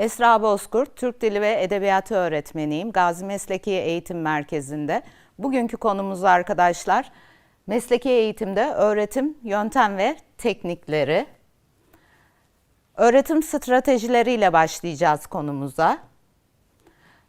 Esra Bozkurt, Türk Dili ve Edebiyatı öğretmeniyim. Gazi Mesleki Eğitim Merkezi'nde. Bugünkü konumuz arkadaşlar, mesleki eğitimde öğretim, yöntem ve teknikleri. Öğretim stratejileriyle başlayacağız konumuza.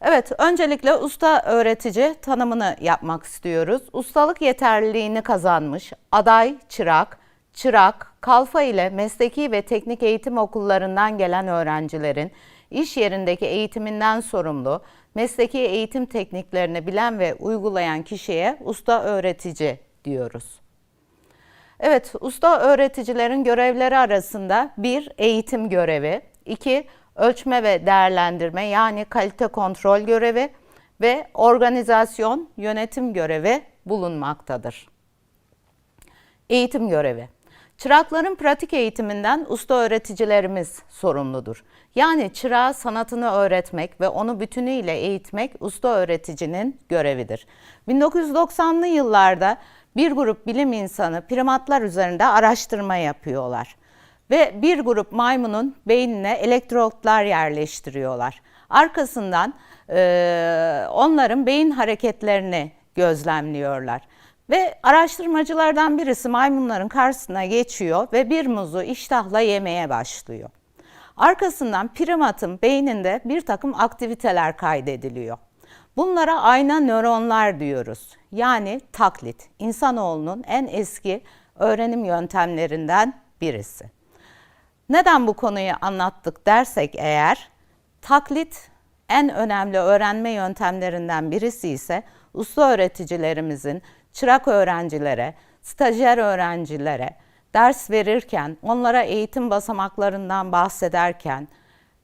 Evet, öncelikle usta öğretici tanımını yapmak istiyoruz. Ustalık yeterliliğini kazanmış, aday, çırak, çırak, kalfa ile mesleki ve teknik eğitim okullarından gelen öğrencilerin iş yerindeki eğitiminden sorumlu, mesleki eğitim tekniklerini bilen ve uygulayan kişiye usta öğretici diyoruz. Evet, usta öğreticilerin görevleri arasında bir eğitim görevi, iki ölçme ve değerlendirme yani kalite kontrol görevi ve organizasyon yönetim görevi bulunmaktadır. Eğitim görevi. Çırakların pratik eğitiminden usta öğreticilerimiz sorumludur. Yani çırağa sanatını öğretmek ve onu bütünüyle eğitmek usta öğreticinin görevidir. 1990'lı yıllarda bir grup bilim insanı primatlar üzerinde araştırma yapıyorlar ve bir grup maymunun beynine elektrotlar yerleştiriyorlar. Arkasından e, onların beyin hareketlerini gözlemliyorlar. Ve araştırmacılardan birisi maymunların karşısına geçiyor ve bir muzu iştahla yemeye başlıyor. Arkasından primatın beyninde bir takım aktiviteler kaydediliyor. Bunlara ayna nöronlar diyoruz. Yani taklit, insanoğlunun en eski öğrenim yöntemlerinden birisi. Neden bu konuyu anlattık dersek eğer, taklit en önemli öğrenme yöntemlerinden birisi ise usta öğreticilerimizin çırak öğrencilere, stajyer öğrencilere ders verirken, onlara eğitim basamaklarından bahsederken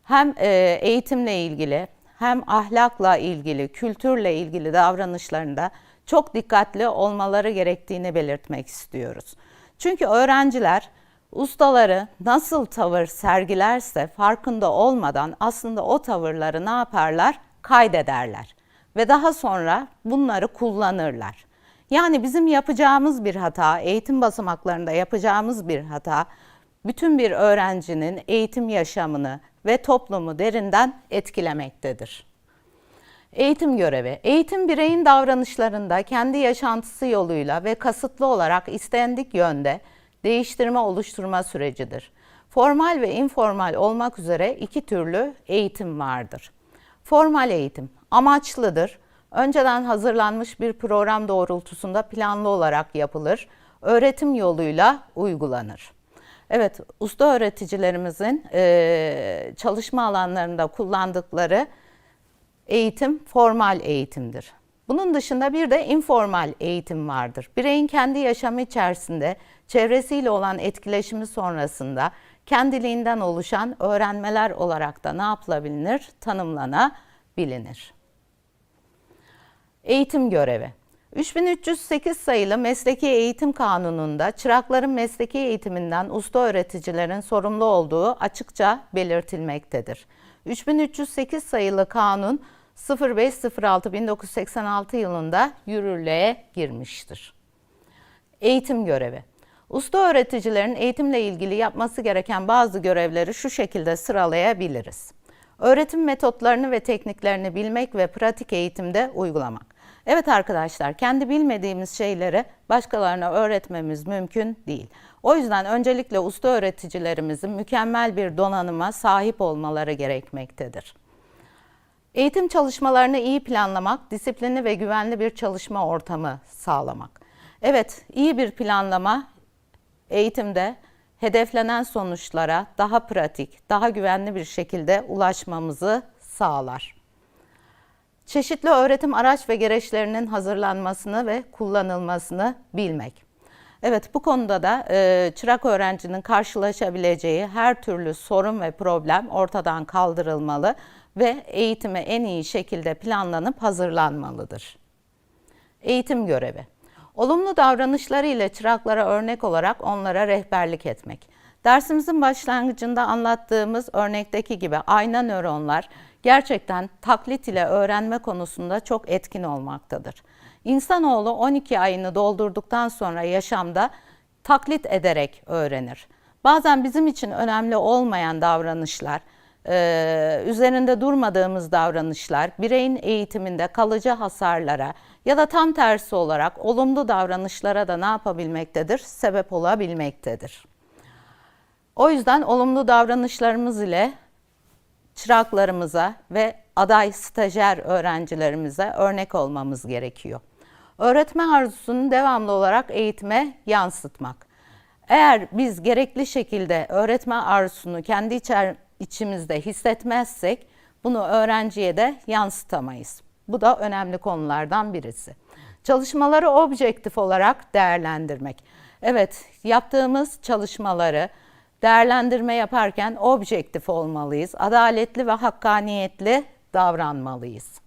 hem e, eğitimle ilgili hem ahlakla ilgili, kültürle ilgili davranışlarında çok dikkatli olmaları gerektiğini belirtmek istiyoruz. Çünkü öğrenciler ustaları nasıl tavır sergilerse farkında olmadan aslında o tavırları ne yaparlar? Kaydederler ve daha sonra bunları kullanırlar. Yani bizim yapacağımız bir hata, eğitim basamaklarında yapacağımız bir hata bütün bir öğrencinin eğitim yaşamını ve toplumu derinden etkilemektedir. Eğitim görevi. Eğitim bireyin davranışlarında kendi yaşantısı yoluyla ve kasıtlı olarak istendik yönde değiştirme oluşturma sürecidir. Formal ve informal olmak üzere iki türlü eğitim vardır. Formal eğitim amaçlıdır. Önceden hazırlanmış bir program doğrultusunda planlı olarak yapılır. Öğretim yoluyla uygulanır. Evet, usta öğreticilerimizin e, çalışma alanlarında kullandıkları eğitim formal eğitimdir. Bunun dışında bir de informal eğitim vardır. Bireyin kendi yaşamı içerisinde çevresiyle olan etkileşimi sonrasında kendiliğinden oluşan öğrenmeler olarak da ne yapılabilir? Tanımlanabilir. Eğitim görevi. 3308 sayılı Mesleki Eğitim Kanunu'nda çırakların mesleki eğitiminden usta öğreticilerin sorumlu olduğu açıkça belirtilmektedir. 3308 sayılı kanun 05.06.1986 yılında yürürlüğe girmiştir. Eğitim görevi. Usta öğreticilerin eğitimle ilgili yapması gereken bazı görevleri şu şekilde sıralayabiliriz. Öğretim metotlarını ve tekniklerini bilmek ve pratik eğitimde uygulamak. Evet arkadaşlar, kendi bilmediğimiz şeyleri başkalarına öğretmemiz mümkün değil. O yüzden öncelikle usta öğreticilerimizin mükemmel bir donanıma sahip olmaları gerekmektedir. Eğitim çalışmalarını iyi planlamak, disiplinli ve güvenli bir çalışma ortamı sağlamak. Evet, iyi bir planlama eğitimde hedeflenen sonuçlara daha pratik, daha güvenli bir şekilde ulaşmamızı sağlar. Çeşitli öğretim araç ve gereçlerinin hazırlanmasını ve kullanılmasını bilmek. Evet bu konuda da e, çırak öğrencinin karşılaşabileceği her türlü sorun ve problem ortadan kaldırılmalı ve eğitime en iyi şekilde planlanıp hazırlanmalıdır. Eğitim görevi. Olumlu davranışları ile çıraklara örnek olarak onlara rehberlik etmek. Dersimizin başlangıcında anlattığımız örnekteki gibi ayna nöronlar gerçekten taklit ile öğrenme konusunda çok etkin olmaktadır. İnsanoğlu 12 ayını doldurduktan sonra yaşamda taklit ederek öğrenir. Bazen bizim için önemli olmayan davranışlar, e, üzerinde durmadığımız davranışlar bireyin eğitiminde kalıcı hasarlara ya da tam tersi olarak olumlu davranışlara da ne yapabilmektedir? Sebep olabilmektedir. O yüzden olumlu davranışlarımız ile çıraklarımıza ve aday stajyer öğrencilerimize örnek olmamız gerekiyor. Öğretme arzusunu devamlı olarak eğitime yansıtmak. Eğer biz gerekli şekilde öğretme arzusunu kendi içer, içimizde hissetmezsek bunu öğrenciye de yansıtamayız. Bu da önemli konulardan birisi. Çalışmaları objektif olarak değerlendirmek. Evet, yaptığımız çalışmaları değerlendirme yaparken objektif olmalıyız. Adaletli ve hakkaniyetli davranmalıyız.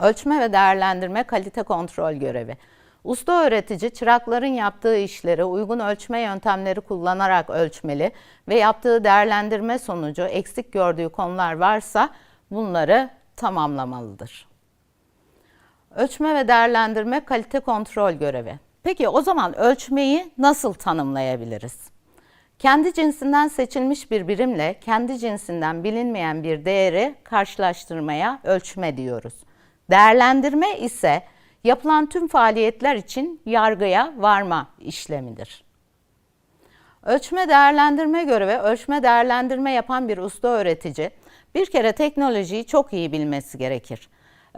Ölçme ve değerlendirme kalite kontrol görevi. Usta öğretici çırakların yaptığı işleri uygun ölçme yöntemleri kullanarak ölçmeli ve yaptığı değerlendirme sonucu eksik gördüğü konular varsa bunları tamamlamalıdır. Ölçme ve değerlendirme kalite kontrol görevi. Peki o zaman ölçmeyi nasıl tanımlayabiliriz? Kendi cinsinden seçilmiş bir birimle kendi cinsinden bilinmeyen bir değeri karşılaştırmaya ölçme diyoruz. Değerlendirme ise yapılan tüm faaliyetler için yargıya varma işlemidir. Ölçme değerlendirme görevi, ölçme değerlendirme yapan bir usta öğretici bir kere teknolojiyi çok iyi bilmesi gerekir.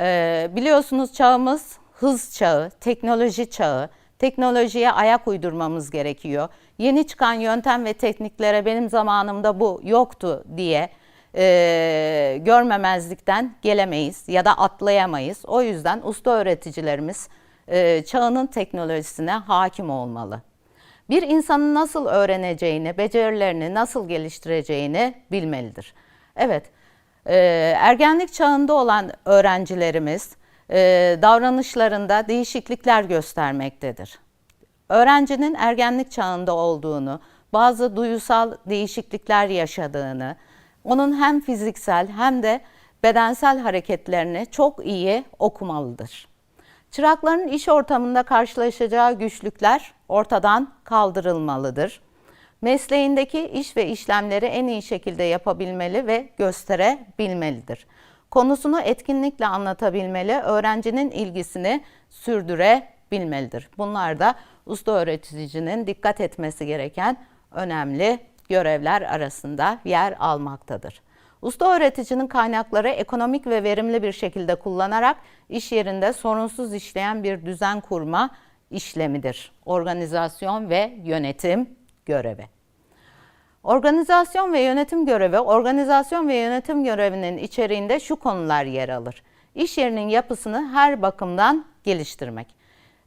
Ee, biliyorsunuz çağımız hız çağı, teknoloji çağı. Teknolojiye ayak uydurmamız gerekiyor. Yeni çıkan yöntem ve tekniklere benim zamanımda bu yoktu diye e, görmemezlikten gelemeyiz ya da atlayamayız. O yüzden usta öğreticilerimiz e, çağının teknolojisine hakim olmalı. Bir insanın nasıl öğreneceğini, becerilerini nasıl geliştireceğini bilmelidir. Evet, e, ergenlik çağında olan öğrencilerimiz e, davranışlarında değişiklikler göstermektedir. Öğrencinin ergenlik çağında olduğunu, bazı duyusal değişiklikler yaşadığını, onun hem fiziksel hem de bedensel hareketlerini çok iyi okumalıdır. Çırakların iş ortamında karşılaşacağı güçlükler ortadan kaldırılmalıdır. Mesleğindeki iş ve işlemleri en iyi şekilde yapabilmeli ve gösterebilmelidir. Konusunu etkinlikle anlatabilmeli, öğrencinin ilgisini sürdürebilmelidir. Bunlar da usta öğreticinin dikkat etmesi gereken önemli görevler arasında yer almaktadır. Usta öğreticinin kaynakları ekonomik ve verimli bir şekilde kullanarak iş yerinde sorunsuz işleyen bir düzen kurma işlemidir. Organizasyon ve yönetim görevi. Organizasyon ve yönetim görevi, organizasyon ve yönetim görevinin içeriğinde şu konular yer alır. İş yerinin yapısını her bakımdan geliştirmek.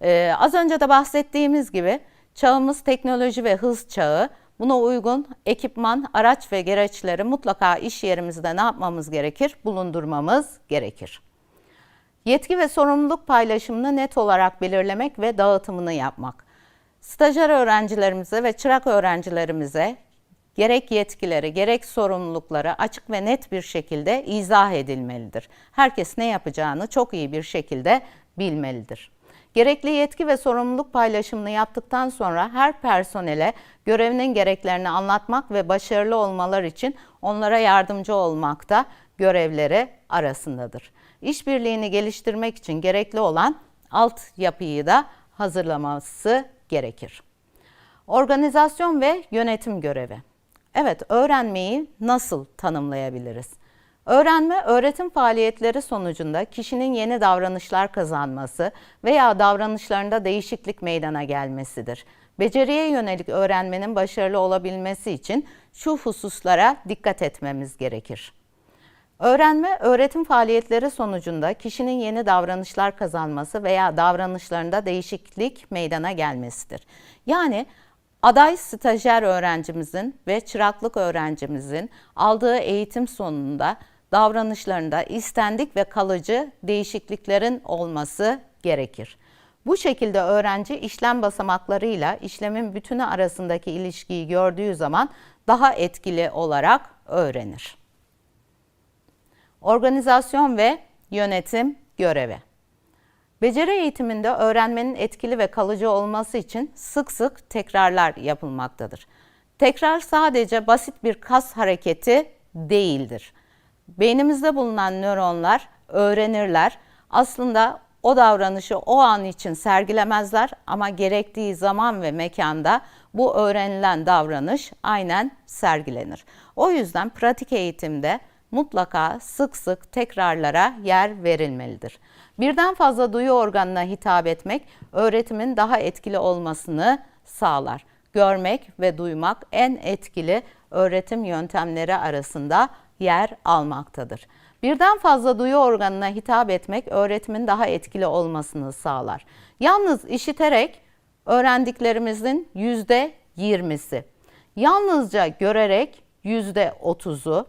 Ee, az önce de bahsettiğimiz gibi çağımız teknoloji ve hız çağı. Buna uygun ekipman, araç ve gereçleri mutlaka iş yerimizde ne yapmamız gerekir? Bulundurmamız gerekir. Yetki ve sorumluluk paylaşımını net olarak belirlemek ve dağıtımını yapmak. Stajyer öğrencilerimize ve çırak öğrencilerimize gerek yetkileri gerek sorumlulukları açık ve net bir şekilde izah edilmelidir. Herkes ne yapacağını çok iyi bir şekilde bilmelidir. Gerekli yetki ve sorumluluk paylaşımını yaptıktan sonra her personele görevinin gereklerini anlatmak ve başarılı olmalar için onlara yardımcı olmak da görevleri arasındadır. İşbirliğini geliştirmek için gerekli olan alt yapıyı da hazırlaması gerekir. Organizasyon ve yönetim görevi. Evet, öğrenmeyi nasıl tanımlayabiliriz? Öğrenme, öğretim faaliyetleri sonucunda kişinin yeni davranışlar kazanması veya davranışlarında değişiklik meydana gelmesidir. Beceriye yönelik öğrenmenin başarılı olabilmesi için şu hususlara dikkat etmemiz gerekir. Öğrenme, öğretim faaliyetleri sonucunda kişinin yeni davranışlar kazanması veya davranışlarında değişiklik meydana gelmesidir. Yani aday stajyer öğrencimizin ve çıraklık öğrencimizin aldığı eğitim sonunda davranışlarında istendik ve kalıcı değişikliklerin olması gerekir. Bu şekilde öğrenci işlem basamaklarıyla işlemin bütünü arasındaki ilişkiyi gördüğü zaman daha etkili olarak öğrenir. Organizasyon ve yönetim görevi. Beceri eğitiminde öğrenmenin etkili ve kalıcı olması için sık sık tekrarlar yapılmaktadır. Tekrar sadece basit bir kas hareketi değildir. Beynimizde bulunan nöronlar öğrenirler. Aslında o davranışı o an için sergilemezler ama gerektiği zaman ve mekanda bu öğrenilen davranış aynen sergilenir. O yüzden pratik eğitimde mutlaka sık sık tekrarlara yer verilmelidir. Birden fazla duyu organına hitap etmek öğretimin daha etkili olmasını sağlar. Görmek ve duymak en etkili öğretim yöntemleri arasında yer almaktadır. Birden fazla duyu organına hitap etmek öğretimin daha etkili olmasını sağlar. Yalnız işiterek öğrendiklerimizin yüzde yirmisi, yalnızca görerek yüzde otuzu,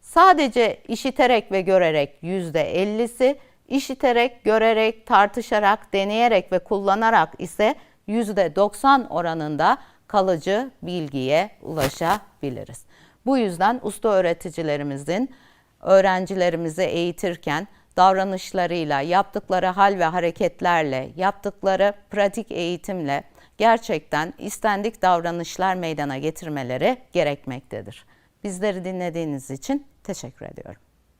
sadece işiterek ve görerek yüzde ellisi, işiterek, görerek, tartışarak, deneyerek ve kullanarak ise yüzde doksan oranında kalıcı bilgiye ulaşabiliriz. Bu yüzden usta öğreticilerimizin öğrencilerimizi eğitirken davranışlarıyla, yaptıkları hal ve hareketlerle, yaptıkları pratik eğitimle gerçekten istendik davranışlar meydana getirmeleri gerekmektedir. Bizleri dinlediğiniz için teşekkür ediyorum.